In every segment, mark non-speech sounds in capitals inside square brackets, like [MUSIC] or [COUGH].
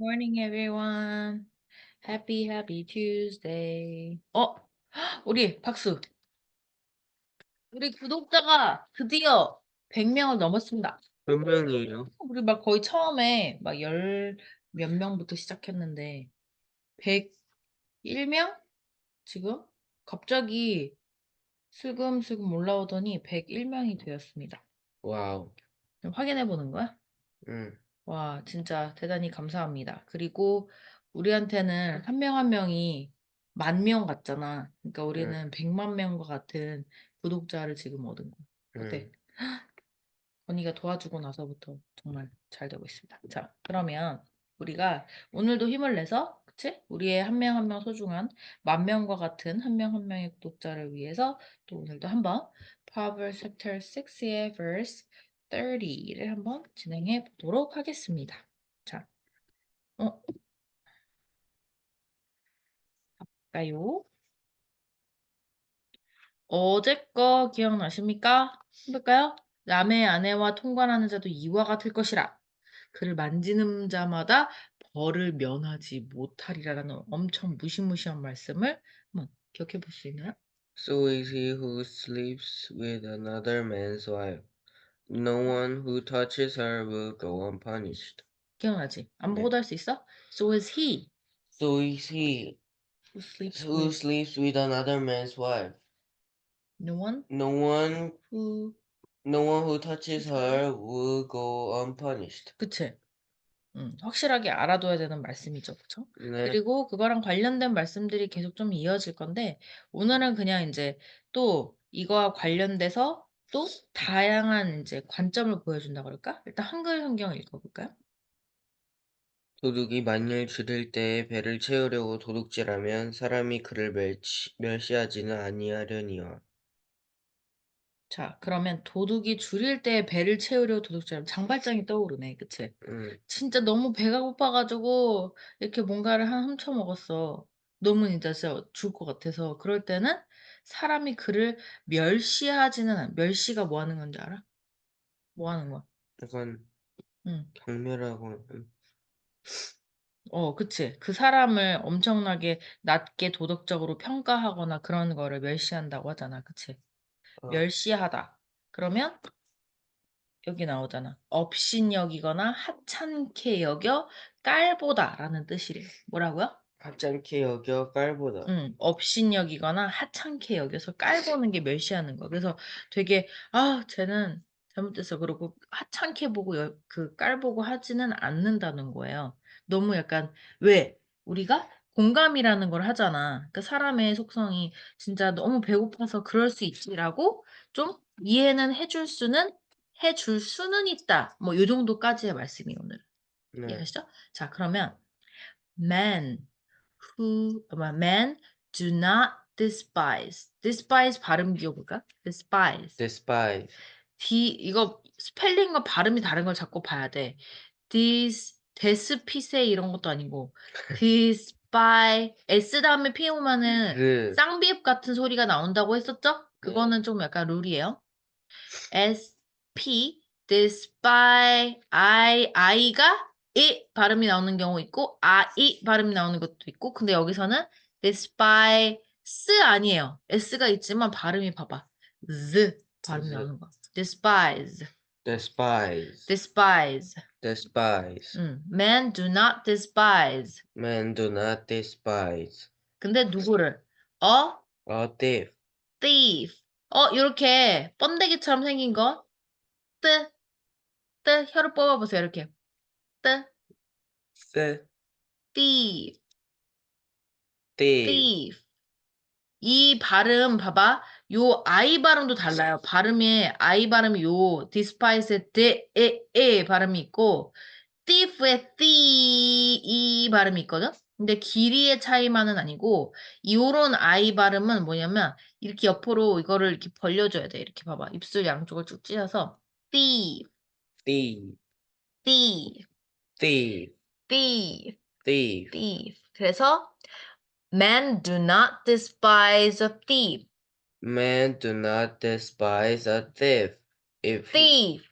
Morning, everyone. Happy, happy Tuesday. 어, [GASPS] 우리 박수. 우리 구독자가 드디어 100명을 넘었습니다. 몇 명이에요? 우리 막 거의 처음에 막 열 몇 명부터 시작했는데 101명? 지금? 갑자기 슬금슬금 올라오더니 101명이 되었습니다. 와우. 좀 확인해 보는 거야? 응. 와, 진짜 대단히 감사합니다. 그리고 우리한테는 한 명 한 명이 만 명 같잖아. 그러니까 우리는 100만 명과 같은 구독자를 지금 얻은 거야. 어때? 응. 언니가 도와주고 나서부터 정말 잘 되고 있습니다. 자, 그러면 우리가 오늘도 힘을 내서, 그치? 우리의 한 명 한 명 소중한 만 명과 같은 한 명 한 명의 구독자를 위해서 또 오늘도 한번 Proverbs chapter 6의 verse 30를 한번 진행해 보도록 하겠습니다. 자, 어, 볼까요? 어제 거 기억나십니까? 해볼까요? 남의 아내와 통관하는 자도 이와 같을 것이라. 그를 만지는 자마다 벌을 면하지 못하리라라는 엄청 무시무시한 말씀을 한번 기억해 볼 수 있나요? So is he who sleeps with another man's wife. No one who touches her will go unpunished. 기억나지? 안 네. 보고도 할 수 있어? So is he So is he who sleeps who with sleeps with another man's wife. no one No one who no one who touches her will go unpunished. 그치? 음, 확실하게 알아둬야 되는 말씀이죠. 그쵸? 네. 그리고 그거랑 관련된 말씀들이 계속 좀 이어질 건데 오늘은 그냥 이제 또 이거와 관련돼서 또 다양한 이제 관점을 보여준다 그럴까? 일단 한글 성경 읽어볼까요? 도둑이 만일 줄일 때에 배를 채우려고 도둑질하면 사람이 그를 멸치, 멸시하지는 아니하려니와. 자, 그러면 도둑이 줄일 때 배를 채우려고 도둑질하면 장발장이 떠오르네. 그치? 응. 진짜 너무 배가 고파가지고 이렇게 뭔가를 한 훔쳐 먹었어. 너무 진짜 진짜 죽을 것 같아서. 그럴 때는 사람이 그를 멸시하지는 않, 멸시가 뭐 하는 건지 알아? 뭐 하는 거야? 약간 응. 경멸하고 응. 어, 그치. 그 사람을 엄청나게 낮게 도덕적으로 평가하거나 그런 거를 멸시한다고 하잖아. 그치? 어. 멸시하다. 그러면 여기 나오잖아. 업신여기거나 하찮게 여겨 깔보다라는 뜻이래. 뭐라고요? 하찮게 여겨 깔보다. 응, 업신여기거나 하찮게 여겨서 깔보는 게 멸시하는 거. 그래서 되게 아, 쟤는 잘못됐어. 그러고 하찮게 보고 여- 그 깔보고 하지는 않는다는 거예요. 너무 약간 왜 우리가 공감이라는 걸 하잖아. 그 사람의 속성이 진짜 너무 배고파서 그럴 수 있지라고 좀 이해는 해줄 수는 해줄 수는 있다. 뭐 요 정도까지의 말씀이 오늘. 네. 이해하시죠? 자, 그러면 man who 아마 man do not despise. despise 발음 기억볼까? despise. despise. D 이거 스펠링과 발음이 다른 걸 자꾸 봐야 돼. dis 데스피세 이런 것도 아니고 [LAUGHS] despise s 다음에 p 오면은 그 쌍비읍 같은 소리가 나온다고 했었죠? 그거는 좀 약간 룰이에요. S P despise I I가 이 발음이 나오는 경우 있고 아이 발음이 나오는 것도 있고 근데 여기서는 despise 아니에요. S가 있지만 발음이 봐봐. Z 발음이. 나오는 거. despise, despise. despise. despise. 음, men do not despise. Men do not despise. 근데 누구를? A A thief. thief. 어, 이렇게 번데기처럼 생긴 거. 뜨, 뜨, 혀를 뽑아 보세요. 이렇게. 뜨, thief. thief, thief. 이 발음 봐봐. 요 I 발음도 달라요. 발음에 I 발음이 요 despise의 데, 에, 에 발음이 있고 thief의 t 이 발음이 있거든. 근데 길이의 차이만은 아니고 요런 I 발음은 뭐냐면 이렇게 옆으로 이거를 이렇게 벌려줘야 돼. 이렇게 봐봐. 입술 양쪽을 쭉 찢어서 thief, thief. thief, thief. thief. thief. thief. 그래서 men do not despise a thief. Men do not despise a thief. If thief.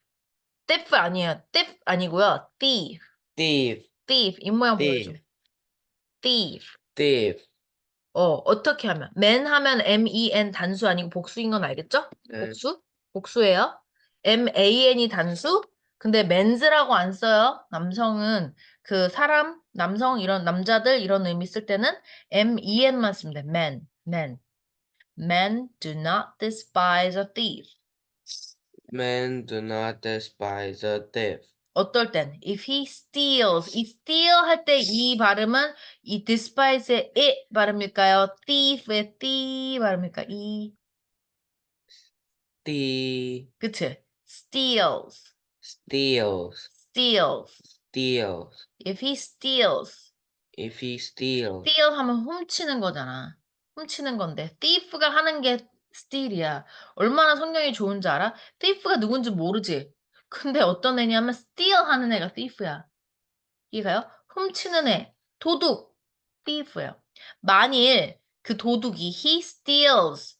thief 아니에요. thief 아니고요. thief. thief. thief 입모양 보여줘. thief, thief. thief. 어, 어떻게 하면? man 하면 M-E-N 단수 아니고 복수인 건 알겠죠? 네. 복수? 복수예요. M-A-N이 단수? 근데 men's라고 안 써요. 남성은 그 사람, 남성 이런 남자들 이런 의미 쓸 때는 M-E-N만 돼. men, men. Men do not despise a thief. Men do not despise a thief. 어떨 땐 if he steals, 이 steal 할 때 이 발음은 이 despise의 이 발음일까요? thief의 띠 발음일까? 이 The 그치? steals, steals, steals. steals. If he steals, If he steals, steal 하면 훔치는 거잖아. 훔치는 건데 thief가 하는 게 steal이야. 얼마나 성경이 좋은지 알아? thief가 누군지 모르지. 근데 어떤 애냐면 steal 하는 애가 thief야. 이가요? 훔치는 애, 도둑, thief예요. 만일 그 도둑이 he steals,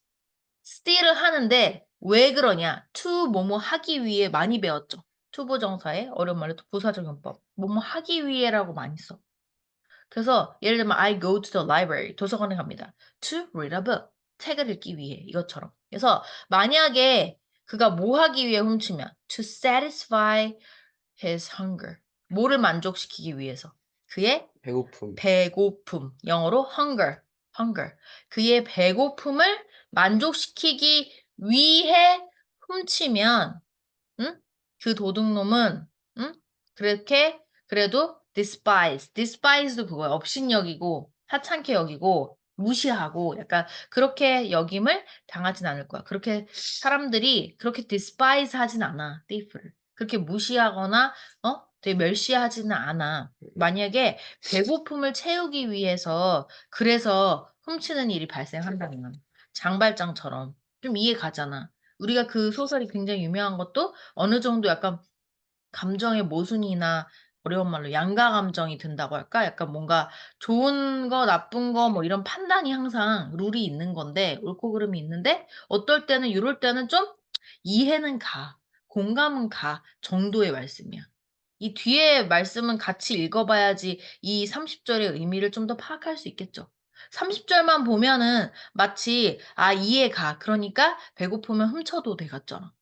steal을 하는데 왜 그러냐? to 뭐뭐 하기 위해 많이 배웠죠. 투부 정사에 어려운 말로 부사적용법. 뭐뭐 하기 위해라고 많이 써. 그래서 예를 들면 I go to the library 도서관에 갑니다. To read a book 책을 읽기 위해 이것처럼. 그래서 만약에 그가 뭐 하기 위해 훔치면 to satisfy his hunger 뭐를 만족시키기 위해서 그의 배고픔. 배고픔 영어로 hunger hunger 그의 배고픔을 만족시키기 위해 훔치면 응? 그 도둑놈은 응? 그렇게 그래도 despise despise도 그거야 업신여기고 하찮게 여기고 무시하고 약간 그렇게 여김을 당하진 않을 거야. 그렇게 사람들이 그렇게 despise 하진 않아. thief를. 그렇게 무시하거나 어? 되게 멸시하지는 않아. 만약에 배고픔을 채우기 위해서 그래서 훔치는 일이 발생한다면 장발장처럼 좀 이해 가잖아. 우리가 그 소설이 굉장히 유명한 것도 어느 정도 약간 감정의 모순이나 어려운 말로 양가 감정이 든다고 할까? 약간 뭔가 좋은 거, 나쁜 거, 뭐 이런 판단이 항상 룰이 있는 건데, 옳고 그름이 있는데, 어떨 때는, 이럴 때는 좀 이해는 가, 공감은 가 정도의 말씀이야. 이 뒤에 말씀은 같이 읽어봐야지 이 30절의 의미를 좀 더 파악할 수 있겠죠. 30절만 보면은 마치, 아, 이해가. 그러니까 배고프면 훔쳐도 돼 같잖아.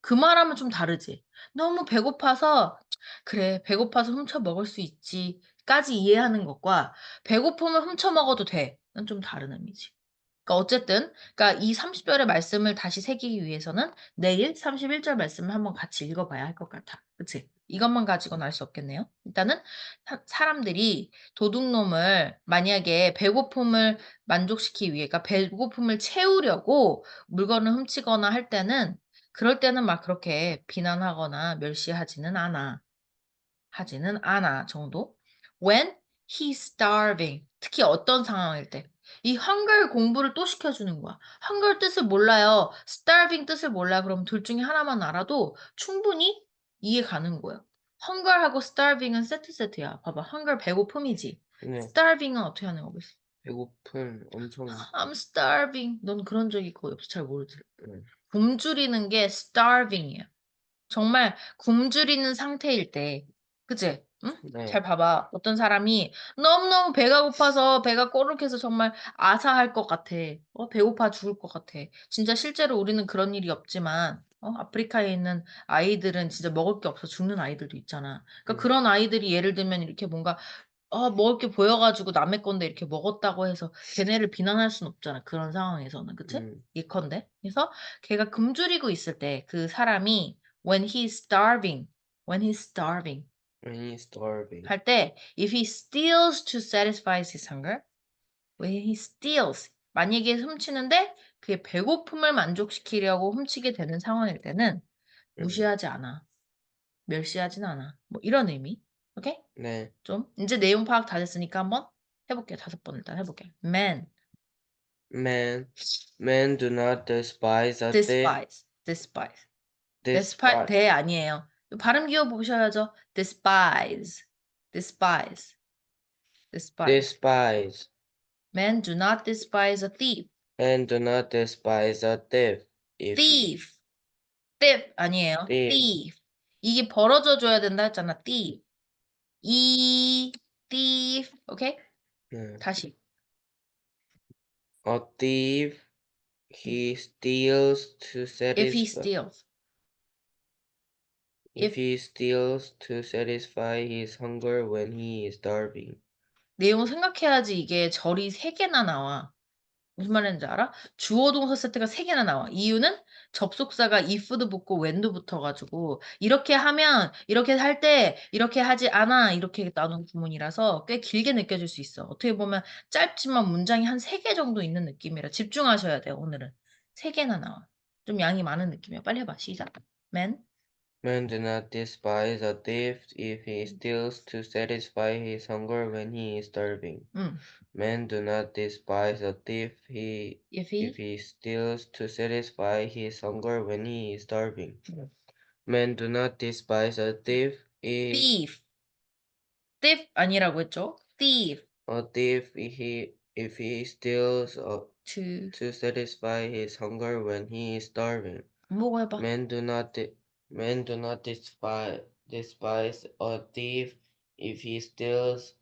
그 말하면 좀 다르지. 너무 배고파서 그래 배고파서 훔쳐 먹을 수 있지까지 이해하는 것과 배고프면 훔쳐 먹어도 돼는 좀 다른 의미지. 그러니까 어쨌든 그러니까 이 30절의 말씀을 다시 새기기 위해서는 내일 31절 말씀을 한번 같이 읽어봐야 할 것 같아. 그치? 이것만 가지고는 알 수 없겠네요. 일단은 사- 사람들이 도둑놈을 만약에 배고픔을 만족시키기 위해, 그러니까 배고픔을 채우려고 물건을 훔치거나 할 때는 그럴 때는 막 그렇게 비난하거나 멸시하지는 않아. 하지는 않아 정도. When he's starving. 특히 어떤 상황일 때. 이 hunger 공부를 또 시켜주는 거야. hunger 뜻을 몰라요. starving 뜻을 몰라요. 그럼 둘 중에 하나만 알아도 충분히 이해 가는 거예요. hunger하고 starving은 세트 세트야. 봐봐. hunger 배고픔이지. 네. starving은 어떻게 하는 거겠어? 배고픔 엄청. I'm starving. 넌 그런 적이 거의 없어. 잘 모르지. 네. 굶주리는 게 starving이야. 정말 굶주리는 상태일 때. 그치? 응? 네. 잘 봐봐. 어떤 사람이 너무너무 배가 고파서 배가 꼬르륵해서 정말 아사할 것 같아. 어, 배고파 죽을 것 같아. 진짜 실제로 우리는 그런 일이 없지만, 어, 아프리카에 있는 아이들은 진짜 먹을 게 없어 죽는 아이들도 있잖아. 그러니까 음. 그런 아이들이 예를 들면 이렇게 뭔가 어, 먹을 게 보여가지고 남의 건데 이렇게 먹었다고 해서 걔네를 비난할 순 없잖아. 그런 상황에서는. 그치? 음, 예컨대. 그래서 걔가 굶주리고 있을 때 그 사람이 when he's starving, when he's starving when he's starving. 할 때 if he steals to satisfy his hunger, when he steals 만약에 훔치는데 그의 배고픔을 만족시키려고 훔치게 되는 상황일 때는 음, 무시하지 않아. 멸시하진 않아. 뭐 이런 의미. 오케이? 네. 좀 이제 내용 파악 다 됐으니까 한번 해볼게요. 다섯 번 일단 해볼게요. Man, Men, men do not despise a thief. despise, despise. despise Despise. 대 아니에요. 발음 기호 보셔야죠. despise, despise, despise. Despise. Men do not despise a thief. Men do not despise a thief. If thief, thief 아니에요. thief. thief. 이게 벌어져 줘야 된다 했잖아. thief. E thief. 오케이? 네. 다시. A thief, he steals to If he satisfy. steals. If- he steals to satisfy his hunger when he is starving. 내용 생각해야지 이게 절이 세 개나 나와. 무슨 말인지 알아? 주어 동사 세트가 세 개나 나와. 이유는 접속사가 if도 붙고 when도 붙어가지고 이렇게 하면 이렇게 할 때 이렇게 하지 않아 이렇게 나눈 구문이라서 꽤 길게 느껴질 수 있어. 어떻게 보면 짧지만 문장이 한세개 정도 있는 느낌이라 집중하셔야 돼요. 오늘은 세 개나 나와. 좀 양이 많은 느낌이야. 빨리 해봐. 시작. man Man do not despise a thief if he steals to satisfy his hunger when he is starving. 음. Man do not despise a thief he if he if he steals to satisfy his hunger when he is starving. 음. Men do not despise a thief if thief thief 아니라고 했죠? thief a thief if he if he steals uh, to to satisfy his hunger when he is starving. 뭐고 해봐. Men do not di- men do not despise despise a thief if he steals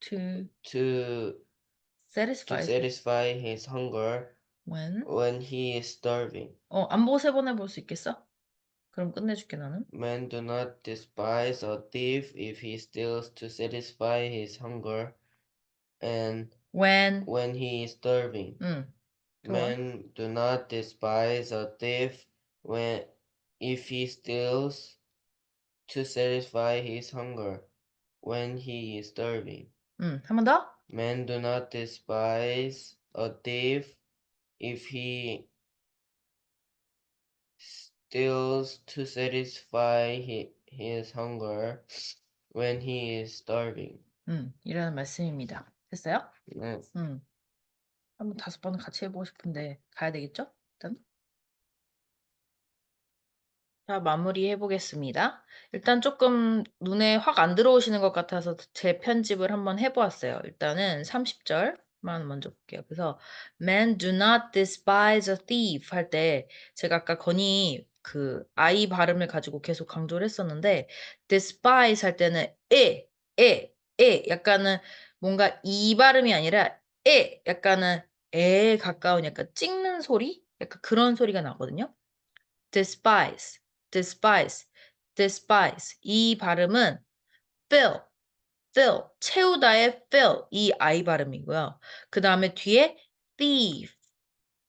to to to satisfy satisfy his hunger when when he is starving. 어, 안 보고 세 번 해볼 수 있겠어? 그럼 끝내줄게 나는. Men do not despise a thief if he steals to satisfy his hunger and when when he is starving. 응. 좋아. Men do not despise a thief when if he steals to satisfy his hunger when he is starving. 응. 한 번 더. Men do not despise a thief if he steals to satisfy hi- his hunger when he is starving. 응. 이라는 말씀입니다. 됐어요? 네. 응. 한번 다섯 번은 같이 해보고 싶은데 가야 되겠죠? 일단. 자, 마무리 해 보겠습니다. 일단 조금 눈에 확 안 들어오시는 것 같아서 제 편집을 한번 해보았어요. 일단은 30절 만 먼저 볼게요. 그래서 Men do not despise a thief 할 때 제가 아까 건이 그 I 발음을 가지고 계속 강조를 했었는데 despise 할 때는 에, 에, 에 약간은 뭔가 이 발음이 아니라 에 약간은 에에 가까운 약간 찍는 소리? 약간 그런 소리가 나거든요. despise, despise, despise. 이 발음은 fill, fill, 채우다의 fill, 이 I 발음이고요. 그 다음에 뒤에 thief,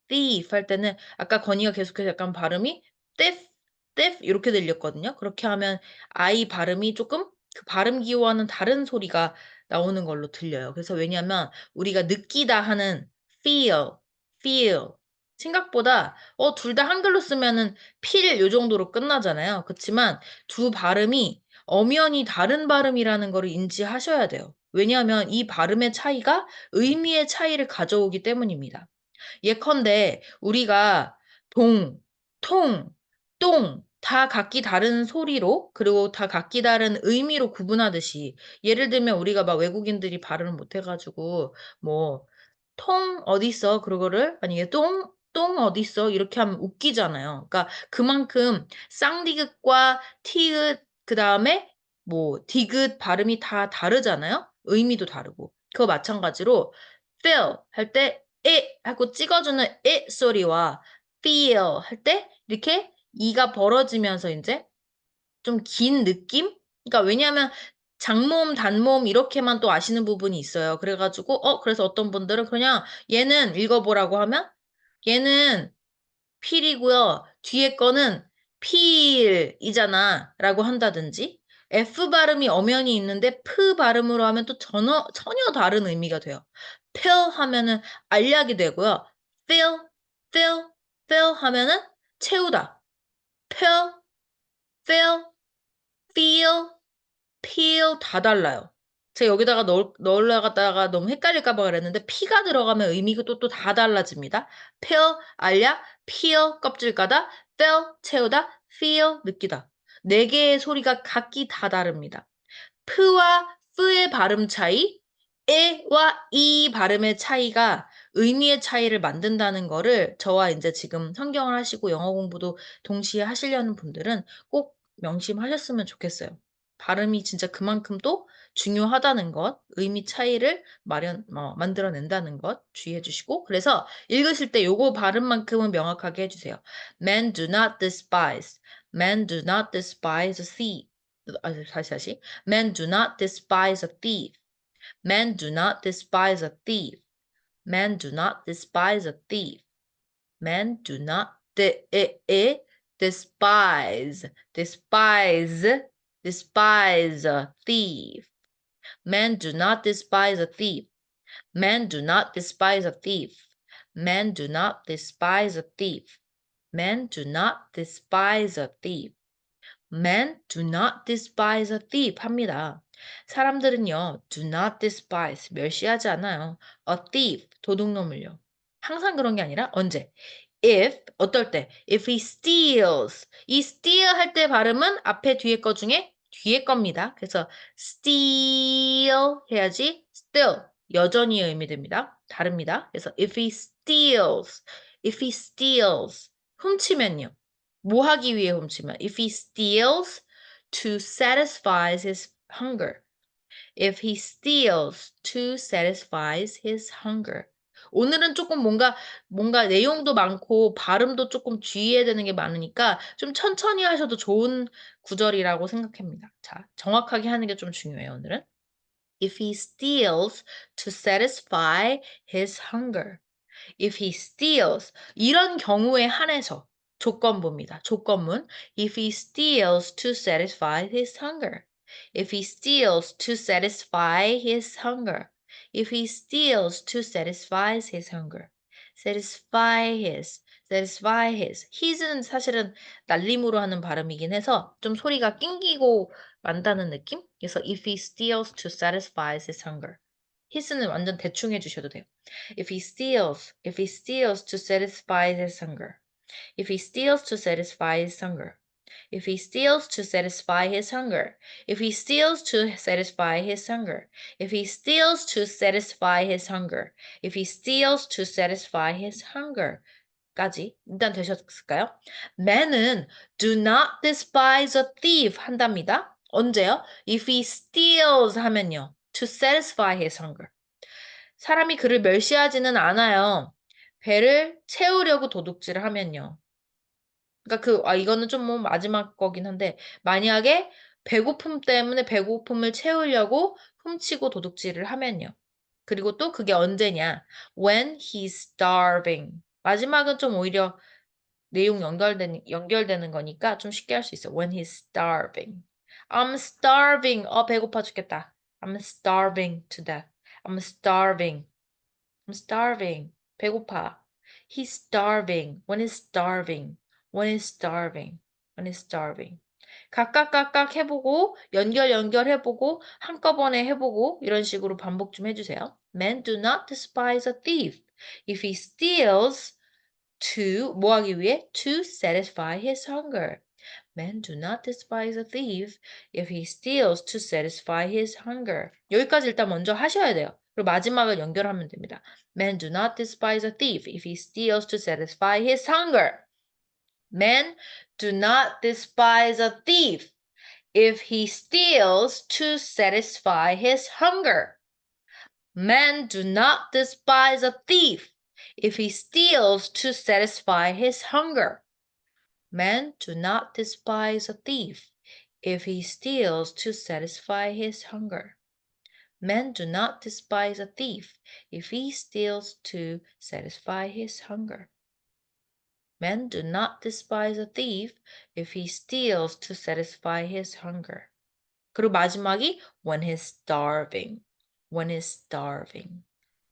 thief 할 때는 아까 건이가 계속해서 약간 발음이 thief, thief 이렇게 들렸거든요. 그렇게 하면 I 발음이 조금 그 발음 기호와는 다른 소리가 나오는 걸로 들려요. 그래서 왜냐하면 우리가 느끼다 하는 feel, feel 생각보다 어, 둘 다 한글로 쓰면은 필 요 정도로 끝나잖아요. 그렇지만 두 발음이 엄연히 다른 발음이라는 거를 인지하셔야 돼요. 왜냐하면 이 발음의 차이가 의미의 차이를 가져오기 때문입니다. 예컨대 우리가 동, 통, 똥 다 각기 다른 소리로 그리고 다 각기 다른 의미로 구분하듯이 예를 들면 우리가 막 외국인들이 발음을 못 해가지고 뭐 통 어딨어 그거를 만약에 똥, 똥 어딨어 이렇게 하면 웃기잖아요. 그러니까 그만큼 쌍디귿과 티귿 그 다음에 뭐 디귿 발음이 다 다르잖아요. 의미도 다르고 그거 마찬가지로 feel 할 때 에 하고 찍어주는 에 소리와 feel 할 때 이렇게 이가 벌어지면서 이제 좀 긴 느낌? 그러니까 왜냐하면 장모음, 단모음 이렇게만 또 아시는 부분이 있어요. 그래가지고 어 그래서 어떤 분들은 그냥 얘는 읽어보라고 하면 얘는 필이고요. 뒤에 거는 필이잖아 라고 한다든지 F 발음이 엄연히 있는데 프 발음으로 하면 또 전혀, 전혀 다른 의미가 돼요. fill 하면은 알약이 되고요. fill, fill, fill 하면은 채우다. fill, fill, feel, peel 다 달라요. 제가 여기다가 넣, 넣으려다가 너무 헷갈릴까 봐 그랬는데 피가 들어가면 의미가 또 또 다 달라집니다. peel, 알약, peel, 껍질 까다, feel, 채우다, feel, 느끼다. 네 개의 소리가 각기 다 다릅니다. 프와 프의 발음 차이, 에와 이 발음의 차이가 의미의 차이를 만든다는 거를 저와 이제 지금 성경을 하시고 영어 공부도 동시에 하시려는 분들은 꼭 명심하셨으면 좋겠어요. 발음이 진짜 그만큼 또 중요하다는 것, 의미 차이를 마련, 어, 만들어낸다는 것 주의해 주시고, 그래서 읽으실 때 요거 발음만큼은 명확하게 해주세요. Men do not despise. Men do not despise a thief. 아, 다시 다시. Men do not despise a thief. Men do not despise a thief. Men do not despise a thief. Men do not de, e, e, despise, despise, despise a thief. Men do not despise a thief. Men do not despise a thief. Men do not despise a thief. Men do not despise a thief. Men do not despise a thief 합니다. 사람들은요, do not despise, 멸시하지 않아요. a thief, 도둑놈을요. 항상 그런 게 아니라 언제? If, 어떨 때? if he steals. 이 steal 할 때 발음은 앞에 뒤에 거 중에 뒤에 겁니다. 그래서 steal 해야지 still, 여전히 의미됩니다. 다릅니다. 그래서 if he steals, if he steals, 훔치면요. 뭐 하기 위해 훔치면? If he steals to satisfy his hunger. If he steals to satisfy his hunger. 오늘은 조금 뭔가 뭔가 내용도 많고 발음도 조금 주의해야 되는 게 많으니까 좀 천천히 하셔도 좋은 구절이라고 생각합니다. 자, 정확하게 하는 게 좀 중요해요, 오늘은. If he steals to satisfy his hunger. If he steals 이런 경우에 한해서 조건부입니다. 조건문. If he steals to satisfy his hunger. If he steals to satisfy his hunger. If he steals to satisfy his hunger. satisfy his, satisfy his. his은 사실은 날림으로 하는 발음이긴 해서 좀 소리가 낑기고 만다는 느낌? 그래서 if he steals to satisfy his hunger. his는 완전 대충 해주셔도 돼요. If he steals, if he steals to satisfy his hunger. If he steals to satisfy his hunger. If he steals to satisfy his hunger. If he steals to satisfy his hunger. If he steals to satisfy his hunger. If he steals to satisfy his hunger. 까지 일단 되셨을까요? Men은 do not despise a thief 한답니다. 언제요? If he steals 하면요. To satisfy his hunger. 사람이 그를 멸시하지는 않아요. 배를 채우려고 도둑질을 하면요. 그러니까 그, 아, 이거는 좀 뭐 마지막 거긴 한데, 만약에 배고픔 때문에 배고픔을 채우려고 훔치고 도둑질을 하면요. 그리고 또 그게 언제냐? When he's starving. 마지막은 좀 오히려 내용 연결되는, 연결되는 거니까 좀 쉽게 할 수 있어요. When he's starving. I'm starving. 어, 배고파 죽겠다. I'm starving to death. I'm starving. I'm starving. 배고파. He's starving. When he's starving. When he's starving. When he's starving. 각각 각각 해보고 연결 연결 해보고 한꺼번에 해보고 이런 식으로 반복 좀 해주세요. Men do not despise a thief if he steals to 뭐 하기 위해? To satisfy his hunger. Men do not despise a thief if he steals to satisfy his hunger. 여기까지 일단 먼저 하셔야 돼요. 그리고 마지막을 연결하면 됩니다. Men do not despise a thief if he steals to satisfy his hunger. Men do not despise a thief if he steals to satisfy his hunger. Men do not despise a thief if he steals to satisfy his hunger. Men do not despise a thief if he steals to satisfy his hunger. Men do not despise a thief if he steals to satisfy his hunger. Men do not despise a thief if he steals to satisfy his hunger. 그리고 마지막이 when he's starving. When he's starving.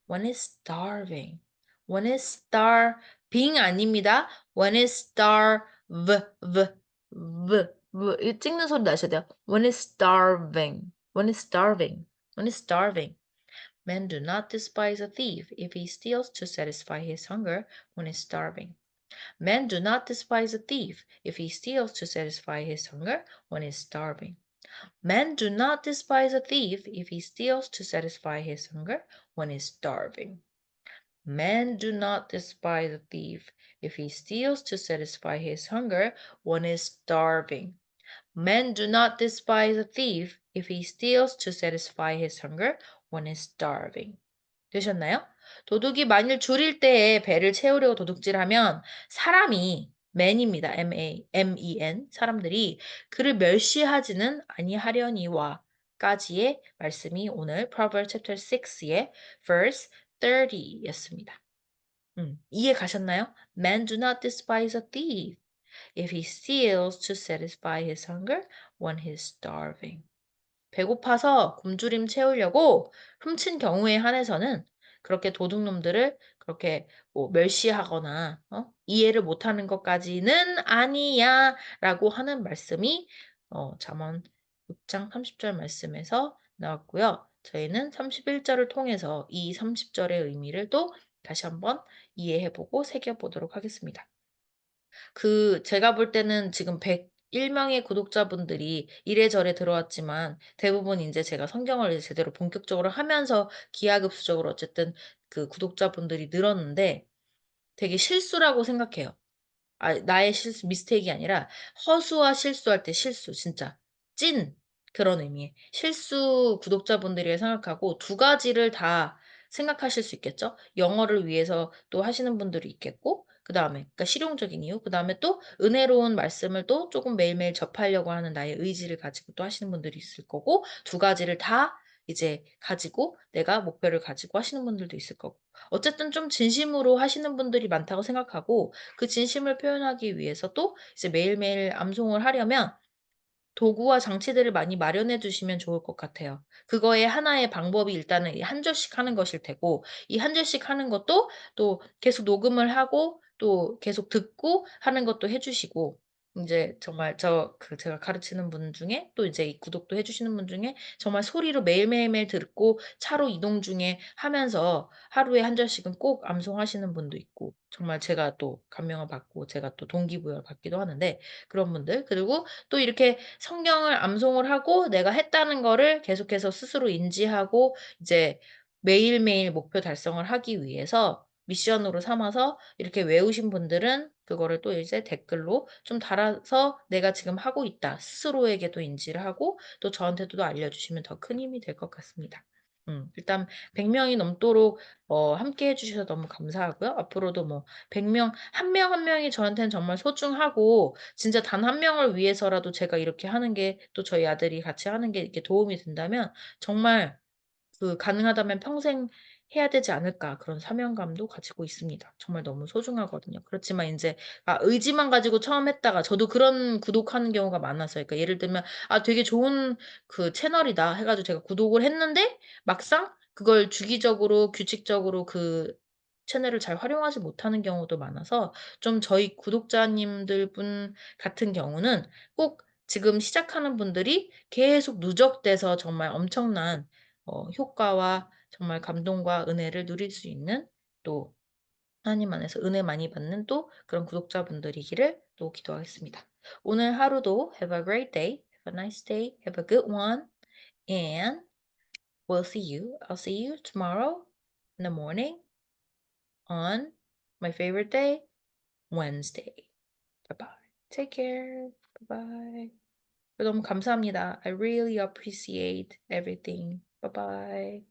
When he's starving. When he's starving 아닙니다. When he's starve, v, v, v. 이 찍는 소리 나셔야 돼요. When he's starving. When he's starving. When he's starving. Men do not despise a thief if he steals to satisfy his hunger when he's starving. Men do not despise a thief if he steals to satisfy his hunger when he's starving. Men do not despise a thief if he steals to satisfy his hunger when he's starving. Men do not despise a thief if he steals to satisfy his hunger when he's starving. Men do not despise a thief if he steals to satisfy his hunger when he's starving. 되셨나요? 도둑이 만일 줄일 때에 배를 채우려고 도둑질하면 사람이 man입니다. M-A, M-E-N 사람들이 그를 멸시하지는 아니하려니와 까지의 말씀이 오늘 Proverbs chapter 6의 verse 30였습니다. 음, 이해 가셨나요? Men do not despise a thief if he steals to satisfy his hunger when he's starving. 배고파서 굶주림 채우려고 훔친 경우에 한해서는 그렇게 도둑놈들을 그렇게 뭐 멸시하거나 어? 이해를 못하는 것까지는 아니야 라고 하는 말씀이 어, 잠언 6장 30절 말씀에서 나왔고요. 저희는 31절을 통해서 이 30절의 의미를 또 다시 한번 이해해보고 새겨보도록 하겠습니다. 그 제가 볼 때는 지금 101명의 구독자분들이 이래저래 들어왔지만 대부분 인제 제가 성경을 제대로 본격적으로 하면서 기하급수적으로 어쨌든 그 구독자분들이 늘었는데 되게 실수라고 생각해요. 아 나의 실수 미스테이크가 아니라 허수와 실수할 때 실수 진짜 찐 그런 의미의 실수 구독자분들이라 생각하고 두 가지를 다 생각하실 수 있겠죠. 영어를 위해서 또 하시는 분들이 있겠고 그 다음에 그러니까 실용적인 이유 그 다음에 또 은혜로운 말씀을 또 쪼금 매일매일 접하려고 하는 나의 의지를 가지고 또 하시는 분들이 있을 거고 두 가지를 다 이제 가지고 내가 목표를 가지고 하시는 분들도 있을 거고 어쨌든 좀 진심으로 하시는 분들이 많다고 생각하고 그 진심을 표현하기 위해서 또 이제 매일매일 암송을 하려면 도구와 장치들을 많이 마련해 두시면 좋을 것 같아요. 그거의 하나의 방법이 일단은 이한 절씩 하는 것일 테고 이 한 절씩 하는 것도 또 계속 녹음을 하고 또 계속 듣고 하는 것도 해 주시고 인제 정말 저 그 제가 가르치는 분 중에 또 이제 이 구독도 해 주시는 분 중에 정말 소리로 매일매일매일 듣고 차로 이동 중에 하면서 하루에 한 절씩은 꼭 암송하시는 분도 있고 정말 제가 또 감명을 받고 제가 또 동기부여를 받기도 하는데 그런 분들. 그리고 또 이렇게 성경을 암송을 하고 내가 했다는 거를 계속해서 스스로 인지하고 이제 매일매일 목표 달성을 하기 위해서 미션으로 삼아서 이렇게 외우신 분들은 그거를 또 이제 댓글로 좀 달아서 '내가 지금 하고 있다.' 스스로에게도 인지를 하고 또 저한테도 알려주시면 더 큰 힘이 될 것 같습니다. 음 일단 100 명이 넘도록 어 함께 해 주셔서 너무 감사하고요. 앞으로도 뭐 100명 한 명 한 명이 저한테는 정말 소중하고 진짜 단 한 명을 위해서라도 제가 이렇게 하는 게 또 저희 아들이 같이 하는 게 이렇게 도움이 된다면 정말 그 '가능하다면 평생 해야 되지 않을까.' 그런 사명감도 가지고 있습니다. 정말 너무 소중하거든요. 그렇지만 인제 아 의지만 가지고 처음 했다가 저도 그런 구독하는 경우가 많았어요. 그러니까 예를 들면 '아 되게 좋은 그 채널이다.' 해 가지고 제가 구독을 했는데 막상 그걸 주기적으로 규칙적으로 그 채널을 잘 활용하지 못하는 경우도 많아서 좀 저희 구독자님들 분 같은 경우는 꼭 지금 시작하는 분들이 계속 누적돼서 정말 엄청난 어 효과와 정말 감동과 은혜를 누릴 수 있는 또 하나님 안에서 은혜 많이 받는 또 그런 구독자분들이기를 또 기도하겠습니다. 오늘 하루도 have a great day, have a nice day, have a good one, and we'll see you. I'll see you tomorrow in the morning on my favorite day, Wednesday. Bye-bye. Take care. Bye-bye. 너무 감사합니다. I really appreciate everything. Bye-bye.